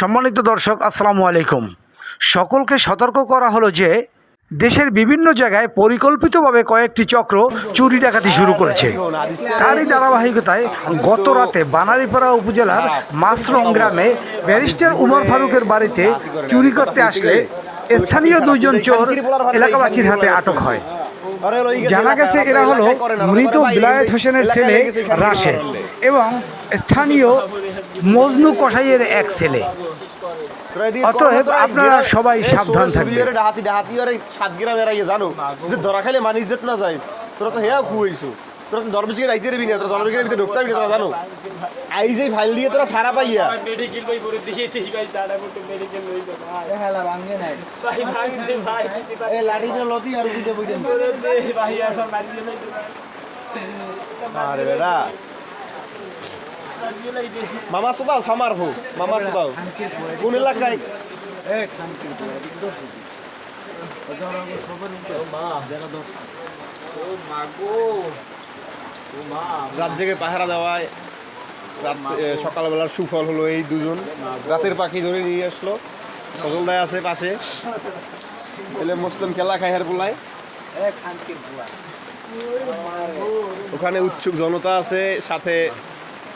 সম্মানিত দর্শক, আসসালামু আলাইকুম। সকলকে সতর্ক করা হলো যে, দেশের বিভিন্ন জায়গায় পরিকল্পিতভাবে কয়েকটি চক্র চুরি ডাকাতি শুরু করেছে। তারই ধারাবাহিকতায় গত রাতে বানারীপাড়া উপজেলার মাসরং গ্রামে ব্যারিস্টার উমর ফারুকের বাড়িতে চুরি করতে আসলে স্থানীয় দুইজন চোর এলাকাবাসীর হাতে আটক হয়। জানা গেছে, এরা হলো মৃত বিলায়েত হোসেনের ছেলে রাশেদ। এবং স্থানীয় মজনু কসাইয়ের এক ছেলে। অতএব আপনারা সবাই সাবধান থাকবেন। ডাহাতি ডাহাতি ওরে সাত গ্রাম এরাইয়ে জানো যে ধরা খাইলে মানি ইজ্জত না যায় তোরা তো হেয়া খুয়াইছো তোরা তো ধর্মশিকে রাইতে দিবি না তোরা ধর্মশিকের ভিতরে ঢুকতে পারবি তোরা জানো আই যে ফাইল দিয়ে তোরা সারা পাইয়া মেডিকেল ভাই করে দিয়েছি ভাই দাদা বলতে মেডিকেল হই তো ভাই। হেলা ভাঙে নাই ভাই ভাঙছে ভাই এ লাঠিটা লতি আর বুঝে বুঝে ভাই আসল মারি দিলে আরে বেটা। মামা সুদাও, সামার হো মামা সুদাও। কোন এলাকায়? রাত জেগে পাহারা দেওয়ায়, রাত সকালবেলার সুফল হলো এই দুজন। রাতের পাখি ধরে নিয়ে আসলো। ফজল দায় আছে পাশে। এলে মুসলিম খেলা খাই হার পোলায়। ওখানে উৎসুক জনতা আছে, সাথে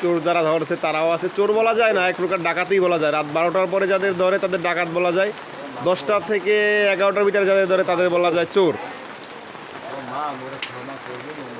চোর যারা ধরছে তারাও আছে। চোর বলা যায় না, এক প্রকার ডাকাতেই বলা যায়। রাত বারোটার পরে যাদের ধরে, তাদের ডাকাত বলা যায়। দশটা থেকে এগারোটার ভিতরে যাদের ধরে, তাদের বলা যায় চোর।